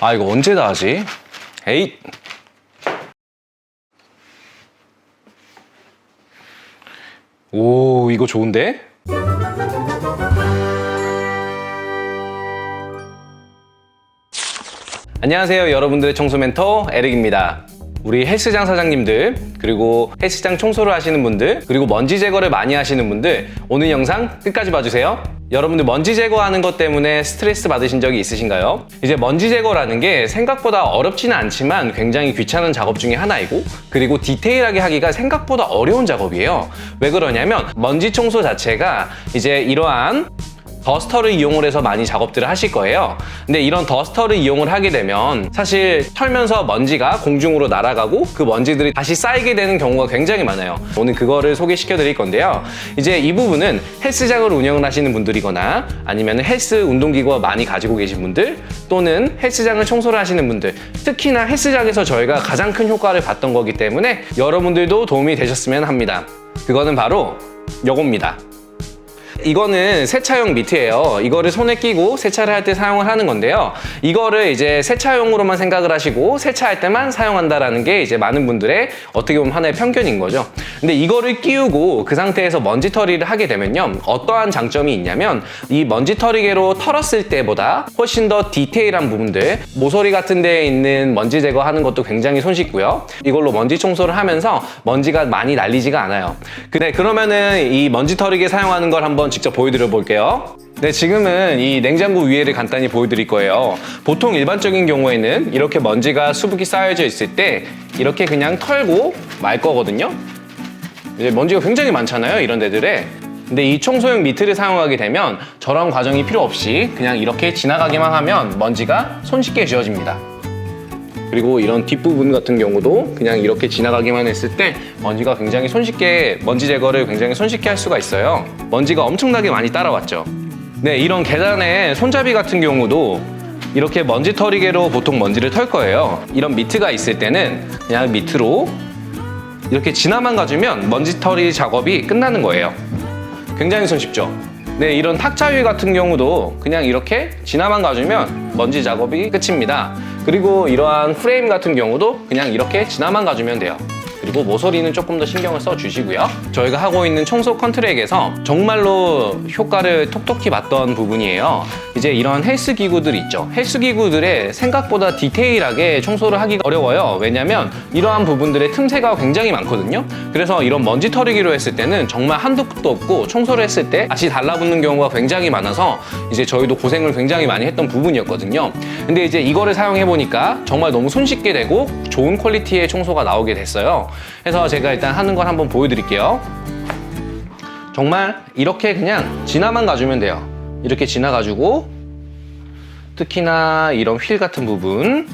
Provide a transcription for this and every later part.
아 이거 언제 다 하지? 에잇 오 이거 좋은데? 안녕하세요 여러분들의 청소 멘토 에릭입니다 우리 헬스장 사장님들 그리고 헬스장 청소를 하시는 분들 그리고 먼지 제거를 많이 하시는 분들 오늘 영상 끝까지 봐주세요 여러분들 먼지 제거하는 것 때문에 스트레스 받으신 적이 있으신가요? 이제 먼지 제거라는 게 생각보다 어렵지는 않지만 굉장히 귀찮은 작업 중에 하나이고 그리고 디테일하게 하기가 생각보다 어려운 작업이에요 왜 그러냐면 먼지 청소 자체가 이제 이러한 더스터를 이용을 해서 많이 작업들을 하실 거예요. 근데 이런 더스터를 이용을 하게 되면 사실 털면서 먼지가 공중으로 날아가고 그 먼지들이 다시 쌓이게 되는 경우가 굉장히 많아요. 오늘 그거를 소개시켜 드릴 건데요. 이제 이 부분은 헬스장을 운영을 하시는 분들이거나 아니면 헬스 운동기구 많이 가지고 계신 분들 또는 헬스장을 청소를 하시는 분들 특히나 헬스장에서 저희가 가장 큰 효과를 봤던 거기 때문에 여러분들도 도움이 되셨으면 합니다. 그거는 바로 요겁니다. 이거는 세차용 미트예요. 이거를 손에 끼고 세차를 할 때 사용을 하는 건데요. 이거를 이제 세차용으로만 생각을 하시고 세차할 때만 사용한다라는 게 이제 많은 분들의 어떻게 보면 하나의 편견인 거죠. 근데 이거를 끼우고 그 상태에서 먼지 털이를 하게 되면요. 어떠한 장점이 있냐면 이 먼지 털이개로 털었을 때보다 훨씬 더 디테일한 부분들 모서리 같은 데에 있는 먼지 제거하는 것도 굉장히 손쉽고요. 이걸로 먼지 청소를 하면서 먼지가 많이 날리지가 않아요. 근데 그러면은 이 먼지 털이개 사용하는 걸 한번 직접 보여드려 볼게요. 네, 지금은 이 냉장고 위에를 간단히 보여드릴 거예요. 보통 일반적인 경우에는 이렇게 먼지가 수북이 쌓여져 있을 때 이렇게 그냥 털고 말 거거든요. 이제 먼지가 굉장히 많잖아요, 이런 데들에. 근데 이 청소용 미트를 사용하게 되면 저런 과정이 필요 없이 그냥 이렇게 지나가기만 하면 먼지가 손쉽게 지워집니다. 그리고 이런 뒷부분 같은 경우도 그냥 이렇게 지나가기만 했을 때 먼지가 굉장히 손쉽게 먼지 제거를 굉장히 손쉽게 할 수가 있어요. 먼지가 엄청나게 많이 따라왔죠. 네, 이런 계단의 손잡이 같은 경우도 이렇게 먼지 털이개로 보통 먼지를 털 거예요. 이런 미트가 있을 때는 그냥 밑으로 이렇게 지나만 가주면 먼지 털이 작업이 끝나는 거예요. 굉장히 손쉽죠. 네, 이런 탁자 위 같은 경우도 그냥 이렇게 지나만 가주면 먼지 작업이 끝입니다. 그리고 이러한 프레임 같은 경우도 그냥 이렇게 지나만 가주면 돼요. 그리고 모서리는 조금 더 신경을 써 주시고요. 저희가 하고 있는 청소 컨트랙에서 정말로 효과를 톡톡히 봤던 부분이에요. 이제 이런 헬스 기구들 있죠. 헬스 기구들의 생각보다 디테일하게 청소를 하기가 어려워요. 왜냐면 이러한 부분들의 틈새가 굉장히 많거든요. 그래서 이런 먼지 털이기로 했을 때는 정말 한도 끝도 없고 청소를 했을 때 다시 달라붙는 경우가 굉장히 많아서 이제 저희도 고생을 굉장히 많이 했던 부분이었거든요. 근데 이제 이거를 사용해 보니까 정말 너무 손쉽게 되고 좋은 퀄리티의 청소가 나오게 됐어요. 그래서 제가 일단 하는 걸 한번 보여드릴게요. 정말 이렇게 그냥 지나만 가주면 돼요. 이렇게 지나가지고 특히나 이런 휠 같은 부분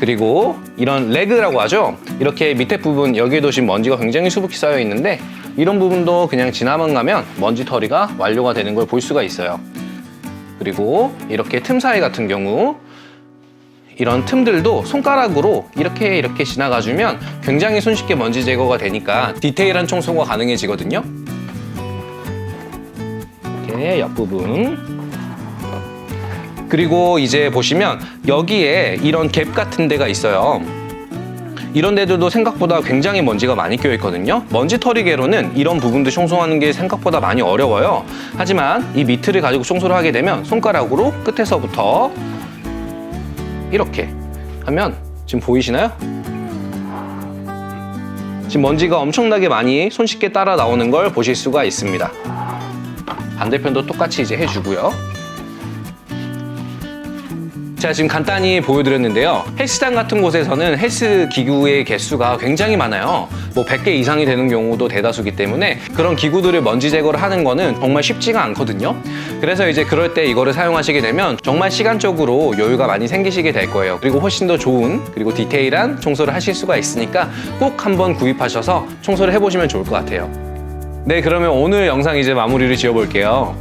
그리고 이런 레그라고 하죠. 이렇게 밑에 부분 여기에도 지금 먼지가 굉장히 수북히 쌓여 있는데 이런 부분도 그냥 지나만 가면 먼지 털이가 완료가 되는 걸 볼 수가 있어요. 그리고 이렇게 틈 사이 같은 경우 이런 틈들도 손가락으로 이렇게 이렇게 지나가 주면 굉장히 손쉽게 먼지 제거가 되니까 디테일한 청소가 가능해지거든요. 이렇게 옆부분. 그리고 이제 보시면 여기에 이런 갭 같은 데가 있어요. 이런 데들도 생각보다 굉장히 먼지가 많이 껴 있거든요. 먼지 털이개로는 이런 부분도 청소하는 게 생각보다 많이 어려워요. 하지만 이 미트를 가지고 청소를 하게 되면 손가락으로 끝에서부터 이렇게 하면 지금 보이시나요? 지금 먼지가 엄청나게 많이 손쉽게 따라 나오는 걸 보실 수가 있습니다. 반대편도 똑같이 이제 해주고요. 제가 지금 간단히 보여드렸는데요. 헬스장 같은 곳에서는 헬스 기구의 개수가 굉장히 많아요. 뭐 100개 이상이 되는 경우도 대다수기 때문에 그런 기구들을 먼지 제거를 하는 거는 정말 쉽지가 않거든요. 그래서 이제 그럴 때 이거를 사용하시게 되면 정말 시간적으로 여유가 많이 생기시게 될 거예요. 그리고 훨씬 더 좋은 그리고 디테일한 청소를 하실 수가 있으니까 꼭 한번 구입하셔서 청소를 해보시면 좋을 것 같아요. 네, 그러면 오늘 영상 이제 마무리를 지어볼게요.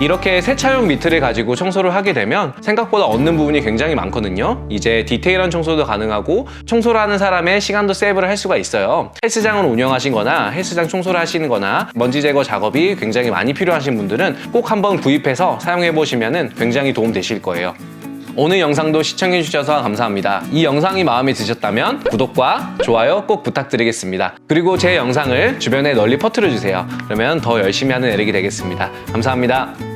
이렇게 세차용 미트를 가지고 청소를 하게 되면 생각보다 얻는 부분이 굉장히 많거든요. 이제 디테일한 청소도 가능하고 청소를 하는 사람의 시간도 세이브를 할 수가 있어요. 헬스장을 운영하신 거나 헬스장 청소를 하시는 거나 먼지 제거 작업이 굉장히 많이 필요하신 분들은 꼭 한번 구입해서 사용해 보시면 굉장히 도움 되실 거예요. 오늘 영상도 시청해주셔서 감사합니다. 이 영상이 마음에 드셨다면 구독과 좋아요 꼭 부탁드리겠습니다. 그리고 제 영상을 주변에 널리 퍼뜨려주세요. 그러면 더 열심히 하는 에릭이 되겠습니다. 감사합니다.